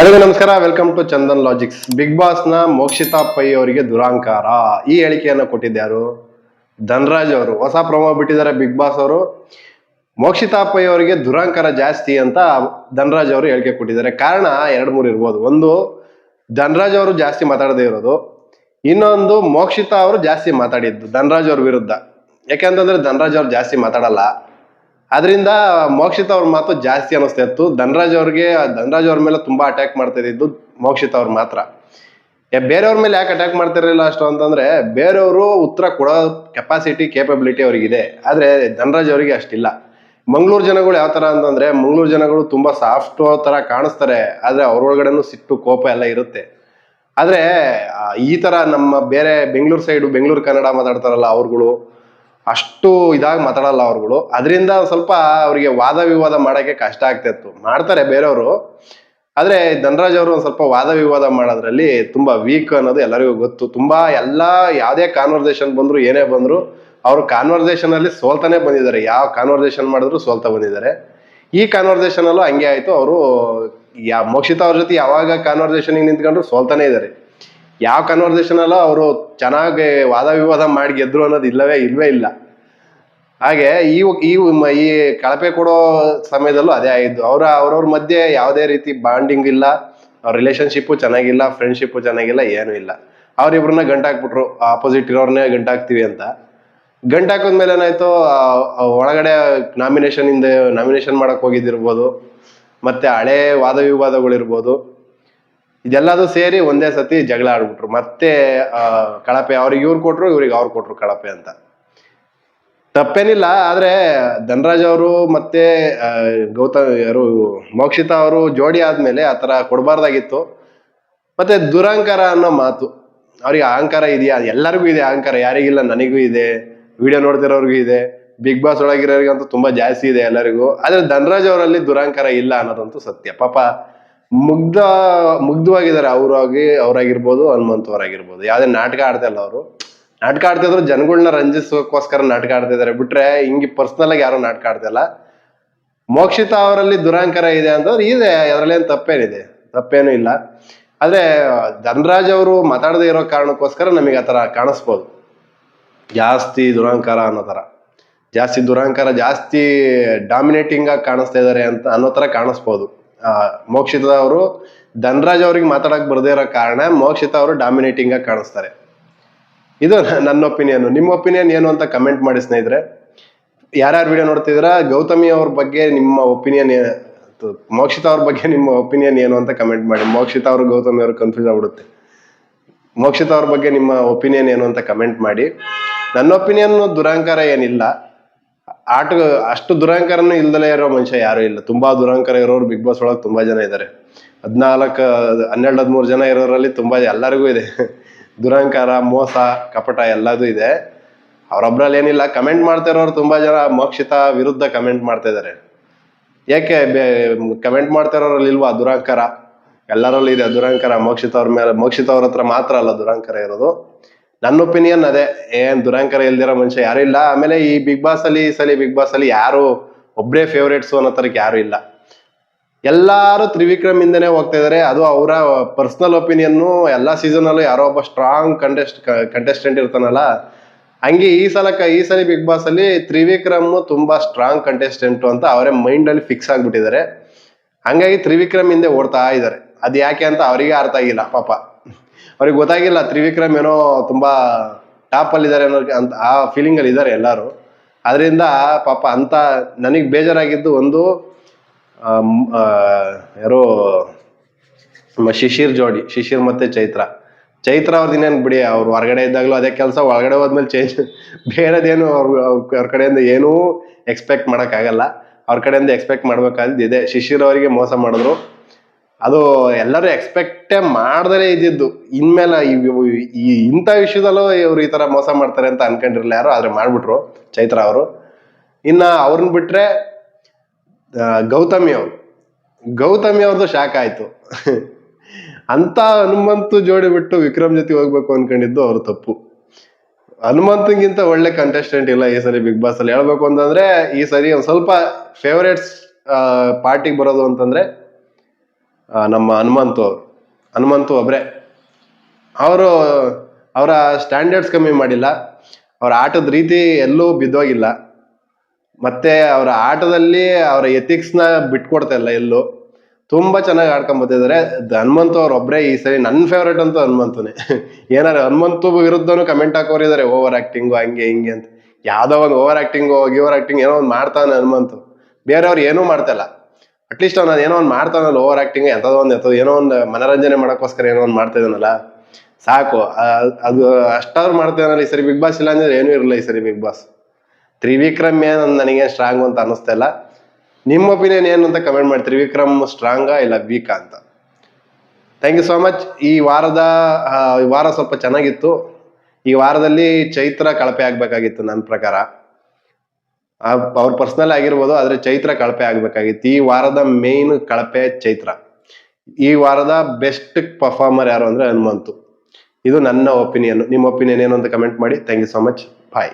ಎಲ್ಲರಿಗೂ ನಮಸ್ಕಾರ. Welcome to Chandan logics big ಬಾಸ್ನ Mokshitha Pai ಅವರಿಗೆ ದುರಾಂಕಾರ. ಈ ಹೇಳಿಕೆಯನ್ನು ಕೊಟ್ಟಿದ್ದಾರು ಧನ್ರಾಜ್ ಅವರು. ಹೊಸ ಪ್ರಮೋ ಬಿಟ್ಟಿದ್ದಾರೆ ಬಿಗ್ ಬಾಸ್ ಅವರು. ಮೋಕ್ಷಿತಾ ಪೈ ಅವರಿಗೆ ದುರಾಂಕಾರ ಜಾಸ್ತಿ ಅಂತ ಧನ್ರಾಜ್ ಅವರು ಹೇಳಿಕೆ ಕೊಟ್ಟಿದ್ದಾರೆ. ಕಾರಣ ಎರಡು ಮೂರು ಇರ್ಬೋದು. ಒಂದು, ಧನ್ರಾಜ್ ಅವರು ಜಾಸ್ತಿ ಮಾತಾಡದೇ ಇರೋದು. ಇನ್ನೊಂದು, ಮೋಕ್ಷಿತಾ ಅವರು ಜಾಸ್ತಿ ಮಾತಾಡಿದ್ದು ಧನ್ರಾಜ್ ಅವ್ರ ವಿರುದ್ಧ. ಯಾಕೆಂತಂದ್ರೆ ಧನ್ರಾಜ್ ಅವ್ರು ಜಾಸ್ತಿ ಮಾತಾಡಲ್ಲ. ಅದರಿಂದ ಮೋಕ್ಷಿತ್ ಅವ್ರ ಮಾತು ಜಾಸ್ತಿ ಅನಿಸ್ತಾ ಇತ್ತು. ಧನರಾಜ್ ಅವ್ರಿಗೆ, ಧನರಾಜ್ ಅವ್ರ ಮೇಲೆ ತುಂಬಾ ಅಟ್ಯಾಕ್ ಮಾಡ್ತಾ ಇದ್ದಿದ್ದು ಮೋಕ್ಷಿತ್ ಅವ್ರ ಮಾತ್ರ. ಬೇರೆಯವ್ರ ಮೇಲೆ ಯಾಕೆ ಅಟ್ಯಾಕ್ ಮಾಡ್ತಿರಲಿಲ್ಲ ಅಷ್ಟು ಅಂತಂದ್ರೆ, ಬೇರೆಯವರು ಉತ್ತರ ಕೊಡೋ ಕೆಪಾಸಿಟಿ ಕೇಪಬಿಲಿಟಿ ಅವ್ರಿಗಿದೆ. ಆದ್ರೆ ಧನರಾಜ್ ಅವರಿಗೆ ಅಷ್ಟಿಲ್ಲ. ಮಂಗಳೂರು ಜನಗಳು ಯಾವ ತರ ಅಂತಂದ್ರೆ, ಮಂಗಳೂರು ಜನಗಳು ತುಂಬಾ ಸಾಫ್ಟ್ ತರ ಕಾಣಿಸ್ತಾರೆ. ಆದ್ರೆ ಅವ್ರೊಳಗಡೆನೂ ಸಿಟ್ಟು, ಕೋಪ ಎಲ್ಲ ಇರುತ್ತೆ. ಆದ್ರೆ ಈ ತರ ನಮ್ಮ ಬೇರೆ ಬೆಂಗಳೂರು ಸೈಡು ಬೆಂಗಳೂರು ಕನ್ನಡ ಮಾತಾಡ್ತಾರಲ್ಲ ಅವ್ರುಗಳು ಅಷ್ಟು ಇದಾಗಿ ಮಾತಾಡಲ್ಲ ಅವ್ರುಗಳು. ಅದರಿಂದ ಸ್ವಲ್ಪ ಅವರಿಗೆ ವಾದ ವಿವಾದ ಮಾಡೋಕ್ಕೆ ಕಷ್ಟ ಆಗ್ತಿತ್ತು. ಮಾಡ್ತಾರೆ ಬೇರೆಯವರು. ಆದರೆ ಧನರಾಜ್ ಅವರು ಒಂದು ಸ್ವಲ್ಪ ವಾದ ವಿವಾದ ಮಾಡೋದ್ರಲ್ಲಿ ತುಂಬ ವೀಕ್ ಅನ್ನೋದು ಎಲ್ಲರಿಗೂ ಗೊತ್ತು. ತುಂಬ ಎಲ್ಲ ಯಾವುದೇ ಕಾನ್ವರ್ಸೇಷನ್ ಬಂದರೂ, ಏನೇ ಬಂದರೂ, ಅವರು ಕಾನ್ವರ್ಸೇಷನಲ್ಲಿ ಸೋಲ್ತಾನೆ ಬಂದಿದ್ದಾರೆ. ಯಾವ ಕಾನ್ವರ್ಸೇಷನ್ ಮಾಡಿದ್ರು ಸೋಲ್ತಾ ಬಂದಿದ್ದಾರೆ. ಈ ಕಾನ್ವರ್ಸೇಷನಲ್ಲೂ ಹಂಗೆ ಆಯಿತು. ಅವರು ಯಾ ಮೋಕ್ಷಿತ ಅವ್ರ ಜೊತೆ ಯಾವಾಗ ಕಾನ್ವರ್ಸೇಷನ್ ನಿಂತ್ಕೊಂಡ್ರು ಸೋಲ್ತಾನೆ ಇದ್ದಾರೆ. ಯಾವ ಕನ್ವರ್ಸೇಷನ್ ಅಲ್ಲೋ ಅವರು ಚೆನ್ನಾಗಿ ವಾದ ವಿವಾದ ಮಾಡಿ ಗೆದ್ರು ಅನ್ನೋದು ಇಲ್ಲವೇ, ಇಲ್ವೇ ಇಲ್ಲ. ಹಾಗೆ ಈ ಈ ಈ ಕಳಪೆ ಕೊಡೋ ಸಮಯದಲ್ಲೂ ಅದೇ ಆಯಿತು ಅವರ, ಅವ್ರವ್ರ ಮಧ್ಯೆ ಯಾವುದೇ ರೀತಿ ಬಾಂಡಿಂಗ್ ಇಲ್ಲ, ಅವ್ರ ರಿಲೇಶನ್ಶಿಪ್ಪು ಚೆನ್ನಾಗಿಲ್ಲ ಫ್ರೆಂಡ್ಶಿಪ್ಪು ಚೆನ್ನಾಗಿಲ್ಲ, ಏನೂ ಇಲ್ಲ. ಅವ್ರಿಬ್ರನ್ನ ಗಂಟಾಕ್ಬಿಟ್ರು ಆಪೋಸಿಟ್ ಇರೋರ್ನೇ ಗಂಟಾಕ್ತೀವಿ ಅಂತ. ಗಂಟಾಕಿದ್ಮೇಲೆ ಏನಾಯ್ತು ಒಳಗಡೆ ನಾಮಿನೇಷನ್ ಇಂದ ನಾಮಿನೇಷನ್ ಮಾಡಕ್ ಹೋಗಿದ್ದಿರ್ಬೋದು, ಮತ್ತೆ ಹಳೆ ವಾದ ವಿವಾದಗಳಿರ್ಬೋದು ಇದೆಲ್ಲದು ಸೇರಿ ಒಂದೇ ಸತಿ ಜಗಳ ಆಡ್ಬಿಟ್ರು. ಮತ್ತೆ ಕಳಪೆ ಅವ್ರಿಗೆ ಇವ್ರು ಕೊಟ್ರು, ಇವ್ರಿಗೆ ಅವ್ರು ಕೊಟ್ರು ಕಳಪೆ ಅಂತ. ತಪ್ಪೇನಿಲ್ಲ, ಆದ್ರೆ ಧನರಾಜ್ ಅವರು ಮತ್ತೆ ಗೌತಮ್, ಯಾರು, ಮೋಕ್ಷಿತಾ ಅವರು ಜೋಡಿ ಆದ್ಮೇಲೆ ಆ ತರ ಕೊಡಬಾರ್ದಾಗಿತ್ತು. ಮತ್ತೆ ದುರಹಂಕಾರ ಅನ್ನೋ ಮಾತು. ಅವ್ರಿಗೆ ಅಹಂಕಾರ ಇದೆಯಾ? ಎಲ್ಲರಿಗೂ ಇದೆ ಅಹಂಕಾರ. ಯಾರಿಗಿಲ್ಲ, ನನಗೂ ಇದೆ. ವಿಡಿಯೋ ನೋಡ್ತಿರೋರ್ಗು ಇದೆ. ಬಿಗ್ ಬಾಸ್ ಒಳಗಿರೋರಿಗಂತೂ ತುಂಬಾ ಜಾಸ್ತಿ ಇದೆ ಎಲ್ಲರಿಗೂ. ಆದ್ರೆ ಧನರಾಜ್ ಅವರಲ್ಲಿ ದುರಹಂಕಾರ ಇಲ್ಲ ಅನ್ನೋದಂತೂ ಸತ್ಯ. ಪಾಪ ಮುಗ್ಧ, ಮುಗ್ಧವಾಗಿದ್ದಾರೆ ಅವರಾಗಿ ಅವರಾಗಿರ್ಬೋದು, ಹನುಮಂತ್ ಅವರಾಗಿರ್ಬೋದು. ಯಾವ್ದೇ ನಾಟಕ ಆಡ್ತಾ ಇಲ್ಲ ಅವರು. ನಾಟಕ ಆಡ್ತಿದ್ರು ಜನಗಳನ್ನ ರಂಜಿಸೋಕೋಸ್ಕರ ನಾಟಕ ಆಡ್ತಿದ್ದಾರೆ ಬಿಟ್ರೆ ಹಿಂಗೆ ಪರ್ಸನಲ್ ಆಗಿ ಯಾರು ನಾಟಕ ಆಡ್ತಿಲ್ಲ ಮೋಕ್ಷಿತಾ ಅವರಲ್ಲಿ ದುರಾಂಕರ ಇದೆ ಅಂತಂದ್ರೆ ಇದೆ. ಅದರಲ್ಲೇನು ತಪ್ಪೇನಿದೆ? ತಪ್ಪೇನೂ ಇಲ್ಲ. ಆದ್ರೆ, ಧನರಾಜ್ ಅವರು ಮಾತಾಡದೇ ಇರೋ ಕಾರಣಕ್ಕೋಸ್ಕರ ನಮಗೆ ಆ ಥರ ಕಾಣಿಸ್ಬೋದು. ಜಾಸ್ತಿ ದುರಹಂಕಾರ ಅನ್ನೋ ಥರ. ಜಾಸ್ತಿ ದುರಹಂಕಾರ ಜಾಸ್ತಿ ಡಾಮಿನೇಟಿಂಗ್ ಆಗಿ ಕಾಣಿಸ್ತಾ ಇದ್ದಾರೆ ಅಂತ ಅನ್ನೋ ಥರ ಕಾಣಿಸ್ಬೋದು. ಮೋಕ್ಷಿತಾ ಅವರು ಧನರಾಜ್ ಅವ್ರಿಗೆ ಮಾತಾಡಕ್ ಬರದೇ ಇರೋ ಕಾರಣ ಮೋಕ್ಷಿತಾ ಅವರು ಡಾಮಿನೇಟಿಂಗ್ ಆಗಿ ಕಾಣಿಸ್ತಾರೆ. ಇದು ನನ್ನ ಒಪಿನಿಯನ್ ನಿಮ್ಮ ಒಪಿನಿಯನ್ ಏನು ಅಂತ ಕಮೆಂಟ್ ಮಾಡಿ ಸ್ನೇಹಿತರೆ. ಯಾರ್ಯಾರು ವಿಡಿಯೋ ನೋಡ್ತಿದ್ರ ಗೌತಮಿ ಅವ್ರ ಬಗ್ಗೆ ನಿಮ್ಮ ಒಪಿನಿಯನ್ ಮೋಕ್ಷಿತಾ ಅವ್ರ ಬಗ್ಗೆ ನಿಮ್ಮ ಒಪಿನಿಯನ್ ಏನು ಅಂತ ಕಮೆಂಟ್ ಮಾಡಿ. ಮೋಕ್ಷಿತಾ ಅವರು, ಗೌತಮಿ ಅವರು ಕನ್ಫ್ಯೂಸ್ ಆಗ್ಬಿಡುತ್ತೆ. ಮೋಕ್ಷಿತಾ ಅವ್ರ ಬಗ್ಗೆ ನಿಮ್ಮ ಒಪಿನಿಯನ್ ಏನು ಅಂತ ಕಮೆಂಟ್ ಮಾಡಿ. ನನ್ನ ಒಪಿನಿಯನ್ ದುರಹಂಕಾರ ಏನಿಲ್ಲ. ಆಟ ಅಷ್ಟು ದುರಂಕರನೂ ಇಲ್ದಲೇ ಇರೋ ಮನುಷ್ಯ ಯಾರು ಇಲ್ಲ. ತುಂಬಾ ದುರಂಕಾರ ಇರೋರು ಬಿಗ್ ಬಾಸ್ ಒಳಗೆ ತುಂಬಾ ಜನ ಇದ್ದಾರೆ ಹದಿನಾಲ್ಕು, ಹನ್ನೆರಡು, ಹದಿಮೂರು ಜನ ಇರೋರಲ್ಲಿ ತುಂಬಾ ಎಲ್ಲರಿಗೂ ಇದೆ. ದುರಂಕಾರ, ಮೋಸ, ಕಪಟ ಎಲ್ಲದೂ ಇದೆ. ಅವ್ರೊಬ್ರಲ್ಲಿ ಏನಿಲ್ಲ ಕಮೆಂಟ್ ಮಾಡ್ತಾ ಇರೋರು ತುಂಬಾ ಜನ ಮೋಕ್ಷಿತ ವಿರುದ್ಧ ಕಮೆಂಟ್ ಮಾಡ್ತಾ ಇದ್ದಾರೆ ಯಾಕೆ ಕಮೆಂಟ್ ಮಾಡ್ತಾ ಇರೋರಲ್ಲಿ ಇಲ್ವಾ ದುರಂಕಾರ? ಎಲ್ಲರಲ್ಲೂ ಇದೆ ದುರಂಕಾರ ಮೋಕ್ಷಿತ ಅವ್ರ ಮೇಲೆ ಮೋಕ್ಷಿತ ಅವ್ರ ಹತ್ರ ಮಾತ್ರ ಅಲ್ಲ ದುರಂಕಾರ ಇರೋದು. ನನ್ನ ಒಪಿನಿಯನ್ ಅದೇ. ಏನ್ ದುರಾಂಕರ ಇಲ್ದಿರೋ ಮನುಷ್ಯ ಯಾರು ಇಲ್ಲ. ಆಮೇಲೆ ಈ ಬಿಗ್ ಬಾಸ್ ಅಲ್ಲಿ ಈ ಸಲ ಬಿಗ್ ಬಾಸ್ ಅಲ್ಲಿ ಯಾರು ಒಬ್ರೇ ಫೇವ್ರೇಟ್ಸ್ ಅನ್ನೋ ತರಕ್ಕೆ ಯಾರು ಇಲ್ಲ. ಎಲ್ಲಾರು ತ್ರಿವಿಕ್ರಮ್ ಇಂದನೇ ಹೋಗ್ತಾ ಇದಾರೆ. ಅದು ಅವರ ಪರ್ಸನಲ್ ಒಪಿನಿಯನ್ನು ಎಲ್ಲಾ ಸೀಸನ್ ಅಲ್ಲೂ ಯಾರೋ ಒಬ್ಬ ಸ್ಟ್ರಾಂಗ್ ಕಂಟೆಸ್ಟ್ ಕಂಟೆಸ್ಟೆಂಟ್ ಇರ್ತಾನಲ್ಲ. ಹಂಗೆ ಈ ಸಲಕ ಈ ಸಲ ಬಿಗ್ ಬಾಸ್ ಅಲ್ಲಿ ತ್ರಿವಿಕ್ರಮ್ ತುಂಬಾ ಸ್ಟ್ರಾಂಗ್ ಕಂಟೆಸ್ಟೆಂಟ್ ಅಂತ ಅವರೇ ಮೈಂಡ್ ಅಲ್ಲಿ ಫಿಕ್ಸ್ ಆಗ್ಬಿಟ್ಟಿದ್ದಾರೆ. ಹಂಗಾಗಿ ತ್ರಿವಿಕ್ರಮ್ ಹಿಂದೆ ಓಡ್ತಾ ಇದ್ದಾರೆ. ಅದ್ ಯಾಕೆ ಅಂತ ಅವರಿಗೆ ಅರ್ಥ ಆಗಿಲ್ಲ ಪಾಪ. ಅವ್ರಿಗೆ ಗೊತ್ತಾಗಿಲ್ಲ, ತ್ರಿವಿಕ್ರಮ್ ಏನೋ ತುಂಬಾ ಟಾಪ್ ಅಲ್ಲಿ ಇದಾರೆ ಅನ್ನೋ ಅಂತ ಆ ಫೀಲಿಂಗ್ ಅಲ್ಲಿ ಇದ್ದಾರೆ ಎಲ್ಲಾರು. ಅದರಿಂದ ಪಾಪ ಅಂತ ನನಗೆ ಬೇಜಾರಾಗಿದ್ದು ಒಂದು ಯಾರೋ ಶಿಶಿರ್ ಜೋಡಿ, ಶಿಶಿರ್ ಮತ್ತೆ ಚೈತ್ರ. ಚೈತ್ರ ಅವ್ರದ್ದು ಇನ್ನೇನು ಬಿಡಿ, ಅವ್ರು ಹೊರಗಡೆ ಇದ್ದಾಗಲೂ ಅದೇ ಕೆಲಸ, ಒಳಗಡೆ ಹೋದ್ಮೇಲೆ ಚೇಂಜ್ ಬೇರೆದೇನು ಅವ್ರ ಅವ್ರ ಕಡೆಯಿಂದ ಏನೂ ಎಕ್ಸ್ಪೆಕ್ಟ್ ಮಾಡೋಕ್ಕಾಗಲ್ಲ. ಅವ್ರ ಕಡೆಯಿಂದ ಎಕ್ಸ್ಪೆಕ್ಟ್ ಮಾಡ್ಬೇಕಾದ್ದು ಇದೆ ಶಿಶಿರ್ ಅವರಿಗೆ ಮೋಸ ಮಾಡಿದ್ರು. ಅದು ಎಲ್ಲರೂ ಎಕ್ಸ್ಪೆಕ್ಟೇ ಮಾಡ್ದಲೇ ಇದ್ದಿದ್ದು. ಇನ್ಮೇಲೆ ಈ ಇಂಥ ವಿಷಯದಲ್ಲೂ ಇವ್ರು ಈ ತರ ಮೋಸ ಮಾಡ್ತಾರೆ ಅಂತ ಅನ್ಕೊಂಡಿರಲಿಲ್ಲ ಯಾರು ಆದ್ರೆ ಮಾಡಿಬಿಟ್ರು ಚೈತ್ರ ಅವರು. ಇನ್ನ ಅವ್ರನ್ನ ಬಿಟ್ರೆ ಆ, ಗೌತಮಿ ಅವರು. ಗೌತಮಿ ಅವ್ರದ್ದು ಶಾಕ್ ಆಯಿತು. ಅಂತ ಹನುಮಂತು ಜೋಡಿ ಬಿಟ್ಟು ವಿಕ್ರಮ್ ಜೊತೆ ಹೋಗ್ಬೇಕು ಅನ್ಕೊಂಡಿದ್ದು ಅವ್ರ ತಪ್ಪು. ಹನುಮಂತಂಗಿಂತ ಒಳ್ಳೆ ಕಂಟೆಸ್ಟೆಂಟ್ ಇಲ್ಲ ಈ ಸರಿ ಬಿಗ್ ಬಾಸ್ ಅಲ್ಲಿ. ಹೇಳ್ಬೇಕು ಅಂತಂದ್ರೆ ಈ ಸರಿ ಒಂದ್ ಸ್ವಲ್ಪ ಫೇವರೇಟ್ಸ್ ಪಾರ್ಟಿಗೆ ಬರೋದು ಅಂತಂದ್ರೆ ನಮ್ಮ ಹನುಮಂತು ಅವರು. ಹನುಮಂತು ಒಬ್ಬರೇ ಅವರು ಅವರ ಸ್ಟ್ಯಾಂಡರ್ಡ್ಸ್ ಕಮ್ಮಿ ಮಾಡಿಲ್ಲ. ಅವರ ಆಟದ ರೀತಿ ಎಲ್ಲೂ ಬಿದ್ದೋಗಿಲ್ಲ. ಮತ್ತೆ ಅವರ ಆಟದಲ್ಲಿ ಅವರ ಎಥಿಕ್ಸ್ನ ಬಿಟ್ಕೊಡ್ತಾ ಇಲ್ಲ ಎಲ್ಲೂ. ತುಂಬಾ ಚೆನ್ನಾಗಿ ಆಡ್ಕೊಂಬತ್ತಿದ್ದಾರೆ ಹನುಮಂತು ಅವ್ರ ಒಬ್ಬರೇ ಈ ಸರಿ ನನ್ನ ಫೇವ್ರೇಟ್ ಅಂತೂ ಹನುಮಂತನೇ. ಏನಾರು ಹನುಮಂತು ವಿರುದ್ಧನೂ ಕಮೆಂಟ್ ಹಾಕೋರಿದ್ದಾರೆ ಓವರ್ ಆಕ್ಟಿಂಗು ಹಂಗೆ, ಹಿಂಗೆ ಅಂತ. ಯಾವುದೋ ಒಂದು ಓವರ್ ಆಕ್ಟಿಂಗು ಗಿವರ್ ಆ್ಯಕ್ಟಿಂಗ್ ಏನೋ ಒಂದು ಮಾಡ್ತಾನೆ ಹನುಮಂತು. ಬೇರೆಯವ್ರು ಏನೂ ಮಾಡ್ತಾ ಇಲ್ಲ. ಅಟ್ಲೀಸ್ಟ್ ಅವ್ನು ಏನೋ ಒಂದು ಮಾಡ್ತಾನಲ್ಲ ಓವರ್ ಆಕ್ಟಿಂಗ್ ಎಂಥದೋ ಒಂದು ಎಂಥದ್ದು ಏನೋ ಒಂದು ಮನೋರಂಜನೆ ಮಾಡೋಕ್ಕೋಸ್ಕರ ಏನೋ ಒಂದು ಮಾಡ್ತಾ ಇದ್ದಾನಲ್ಲ. ಸಾಕು. ಅದು ಅಷ್ಟಾದ್ರು ಮಾಡ್ತಾ ಇದ್ದಾನಲ್ಲ ಈ ಸರಿ ಬಿಗ್ ಬಾಸ್ ಇಲ್ಲ ಅಂದ್ರೆ ಏನೂ ಇರಲ್ಲ ಈ ಸರಿ ಬಿಗ್ ಬಾಸ್ ತ್ರಿವಿಕ್ರಮ್ ಏನು ನನಗೆ ಸ್ಟ್ರಾಂಗ್ ಅಂತ ಅನ್ನಿಸ್ತಾ ಇಲ್ಲ. ನಿಮ್ಮ ಒಪಿನಿಯನ್ ಏನು ಅಂತ ಕಮೆಂಟ್ ಮಾಡಿ. ತ್ರಿವಿಕ್ರಮ್ ಸ್ಟ್ರಾಂಗಾ ಇಲ್ಲ ವೀಕಾ ಅಂತ. ಥ್ಯಾಂಕ್ ಯು ಸೋ ಮಚ್ ಈ ವಾರದ ವಾರ ಸ್ವಲ್ಪ ಚೆನ್ನಾಗಿತ್ತು. ಈ ವಾರದಲ್ಲಿ ಚೈತ್ರ ಕಳಪೆ ಆಗಬೇಕಾಗಿತ್ತು ನನ್ನ ಪ್ರಕಾರ. ಅವ್ರ ಪರ್ಸನಲ್ ಆಗಿರ್ಬೋದು, ಆದ್ರೆ ಚೈತ್ರ ಕಳಪೆ ಆಗ್ಬೇಕಾಗಿತ್ತು. ಈ ವಾರದ ಮೇನ್ ಕಳಪೆ ಚೈತ್ರ. ಈ ವಾರದ ಬೆಸ್ಟ್ ಪರ್ಫಾರ್ಮರ್ ಯಾರು ಅಂದ್ರೆ ಹನುಮಂತು. ಇದು ನನ್ನ ಒಪಿನಿಯನ್ ನಿಮ್ಮ ಒಪಿನಿಯನ್ ಏನು ಅಂತ ಕಮೆಂಟ್ ಮಾಡಿ. Thank you so much bye